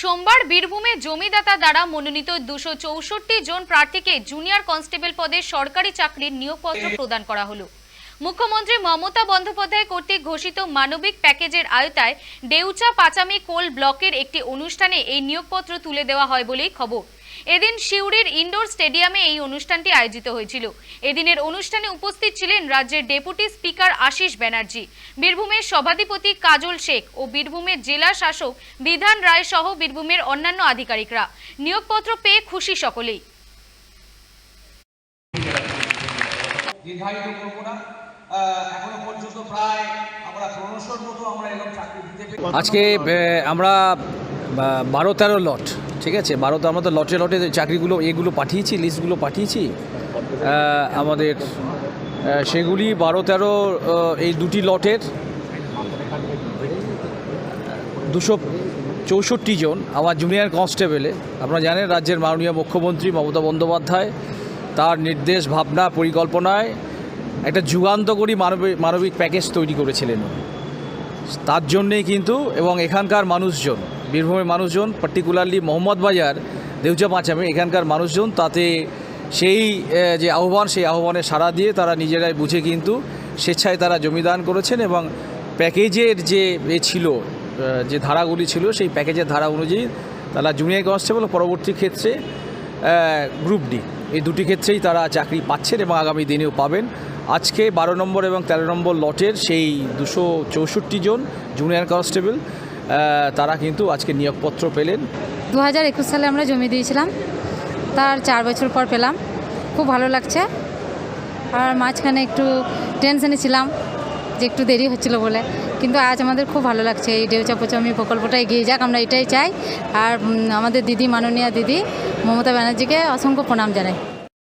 সোমবার বীরভূমে জমিদাতা দ্বারা মনোনীত দুশো চৌষট্টি জন প্রার্থীকে জুনিয়র কনস্টেবল পদে সরকারি চাকরির নিয়োগপত্র প্রদান করা হলো। মুখ্যমন্ত্রী মমতা বন্দ্যোপাধ্যায় কর্তৃক ঘোষিত মানবিক প্যাকেজের আয়তায় ডেউচা পাচামি কোল ব্লকের একটি অনুষ্ঠানে এই নিয়োগপত্র তুলে দেওয়া হয় বলেই খবর। এদিন সিউড়ির ইনডোর স্টেডিয়ামে এই অনুষ্ঠানটি আয়োজিত হয়েছিল। এদিনের অনুষ্ঠানে উপস্থিত ছিলেন রাজ্যের ডেপুটি স্পিকার আশিস ব্যানার্জি, বীরভূমের সভাধিপতি কাজল শেখ ও বীরভূমের জেলা শাসক বিধান রায় সহ বীরভূমের অন্যান্য আধিকারিকরা। নিয়োগপত্র পেয়ে খুশি সকলেই। এখনও পর্যন্ত প্রায় আমরা মতো আমরা এরকম চাকরি দিতে আজকে আমরা বারো তেরো লট, ঠিক আছে? বারো তেরো আমরা তো লটে লটে চাকরিগুলো, এগুলো পাঠিয়েছি, লিস্টগুলো পাঠিয়েছি। আমাদের সেগুলি বারো তেরো এই দুটি লটের দুশো চৌষট্টি জন আমার জুনিয়র কনস্টেবলে, আপনারা জানেন, রাজ্যের মাননীয় মুখ্যমন্ত্রী মমতা বন্দ্যোপাধ্যায়, তার নির্দেশ, ভাবনা, পরিকল্পনায় একটা যুগান্তকরী মানবিক মানবিক প্যাকেজ তৈরি করেছিলেন তার জন্যেই কিন্তু এবং এখানকার মানুষজন, বীরভূমের মানুষজন পার্টিকুলারলি মোহাম্মদ বাজার, দেউচা পাঁচামে, এখানকার মানুষজন তাতে সেই যে আহ্বান, সেই আহ্বানে সাড়া দিয়ে তারা নিজেরাই বুঝে কিন্তু স্বেচ্ছায় তারা জমিদান করেছেন এবং প্যাকেজের যে এ ছিল যে ধারাগুলি ছিল, সেই প্যাকেজের ধারা অনুযায়ী তারা জুনিয়র কনস্টেবল পরবর্তী ক্ষেত্রে গ্রুপ ডি এই দুটি ক্ষেত্রেই তারা চাকরি পাচ্ছেন এবং আগামী দিনেও পাবেন। আজকে বারো নম্বর এবং তেরো নম্বর লটের সেই দুশো চৌষট্টি জন জুনিয়র কনস্টেবল তারা কিন্তু আজকে নিয়োগপত্র পেলেন। দু হাজার একুশ সালে আমরা জমি দিয়েছিলাম। তার চার বছর পর পেলাম। খুব ভালো লাগছে। আর মাঝখানে একটু টেনশনে ছিলাম যে একটু দেরি হচ্ছিল বলে। কিন্তু আজ আমাদের খুব ভালো লাগছে। এই ডেউচা পচামি প্রকল্পটা এগিয়ে যাক, আমরা এটাই চাই। আর আমাদের দিদি মাননীয় দিদি মমতা ব্যানার্জিকে অসংখ্য প্রণাম জানাই।